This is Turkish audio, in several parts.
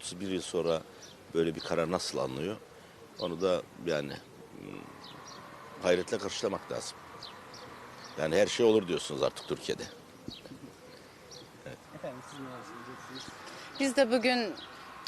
31 yıl sonra böyle bir karar nasıl alınıyor? Onu da yani hmm, hayretle karşılamak lazım. Yani her şey olur diyorsunuz artık Türkiye'de. Efendim siz söyleyeceksiniz? Biz de bugün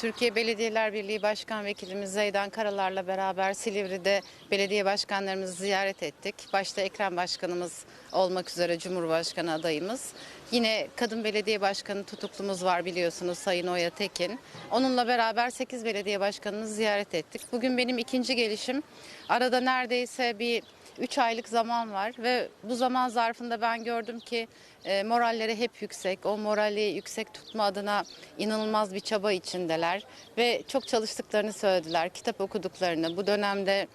Türkiye Belediyeler Birliği Başkan Vekilimiz Zeydan Karalar'la beraber Silivri'de belediye başkanlarımızı ziyaret ettik. Başta Ekrem Başkanımız olmak üzere Cumhurbaşkanı adayımız. Yine kadın belediye başkanı tutuklumuz var biliyorsunuz Sayın Oya Tekin. Onunla beraber 8 belediye başkanımızı ziyaret ettik. Bugün benim ikinci gelişim. Arada neredeyse bir 3 aylık zaman var ve bu zaman zarfında ben gördüm ki e, moralleri hep yüksek. O morali yüksek tutma adına inanılmaz bir çaba içindeler ve çok çalıştıklarını söylediler. Kitap okuduklarını bu dönemde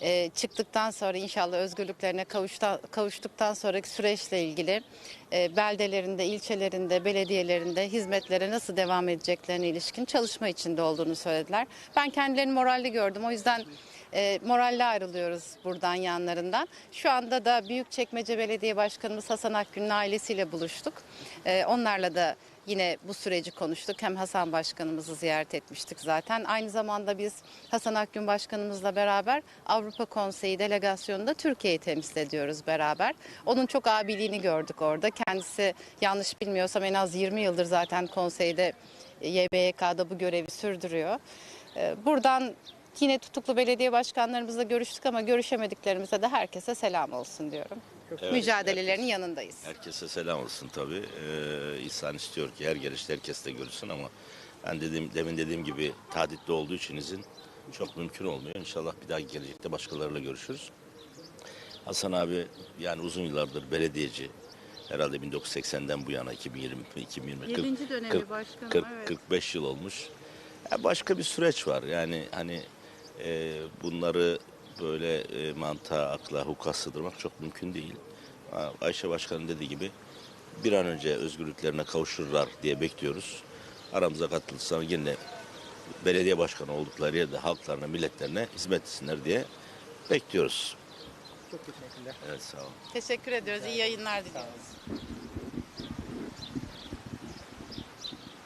e, çıktıktan sonra inşallah özgürlüklerine kavuşta, kavuştuktan sonraki süreçle ilgili e, beldelerinde, ilçelerinde, belediyelerinde hizmetlere nasıl devam edeceklerine ilişkin çalışma içinde olduğunu söylediler. Ben kendilerini moralli gördüm. O yüzden e, moralle ayrılıyoruz buradan yanlarından. Şu anda da Büyükçekmece Belediye Başkanımız Hasan Akgün'ün ailesiyle buluştuk. E, onlarla da yine bu süreci konuştuk. Hem Hasan Başkanımızı ziyaret etmiştik zaten. Aynı zamanda biz Hasan Akgün Başkanımızla beraber Avrupa Konseyi delegasyonunda Türkiye'yi temsil ediyoruz beraber. Onun çok abiliğini gördük orada. Kendisi yanlış bilmiyorsam en az 20 yıldır zaten konseyde e, YBYK'da bu görevi sürdürüyor. E, Buradan Yine tutuklu belediye başkanlarımızla görüştük ama görüşemediklerimize de herkese selam olsun diyorum. Evet, Mücadelelerinin yanındayız. Herkese selam olsun tabii. Ee, insan istiyor ki her gelişte herkes de görürsün ama ben dediğim, demin dediğim gibi taditli olduğu için izin çok mümkün olmuyor. İnşallah bir daha gelecekte başkalarıyla görüşürüz. Hasan abi yani uzun yıllardır belediyeci. Herhalde 1980'den bu yana 2020 2020 40, Yedinci dönemi 40, başkanım, 40, evet. 45 yıl olmuş. Ya başka bir süreç var. Yani hani e, bunları böyle e, mantığa, akla, hukuka sığdırmak çok mümkün değil. Ayşe Başkan'ın dediği gibi bir an önce özgürlüklerine kavuşurlar diye bekliyoruz. Aramıza katılırsa yine belediye başkanı oldukları yerde halklarına, milletlerine hizmet etsinler diye bekliyoruz. Çok teşekkürler. Evet sağ olun. Teşekkür ediyoruz. İyi yayınlar diliyoruz.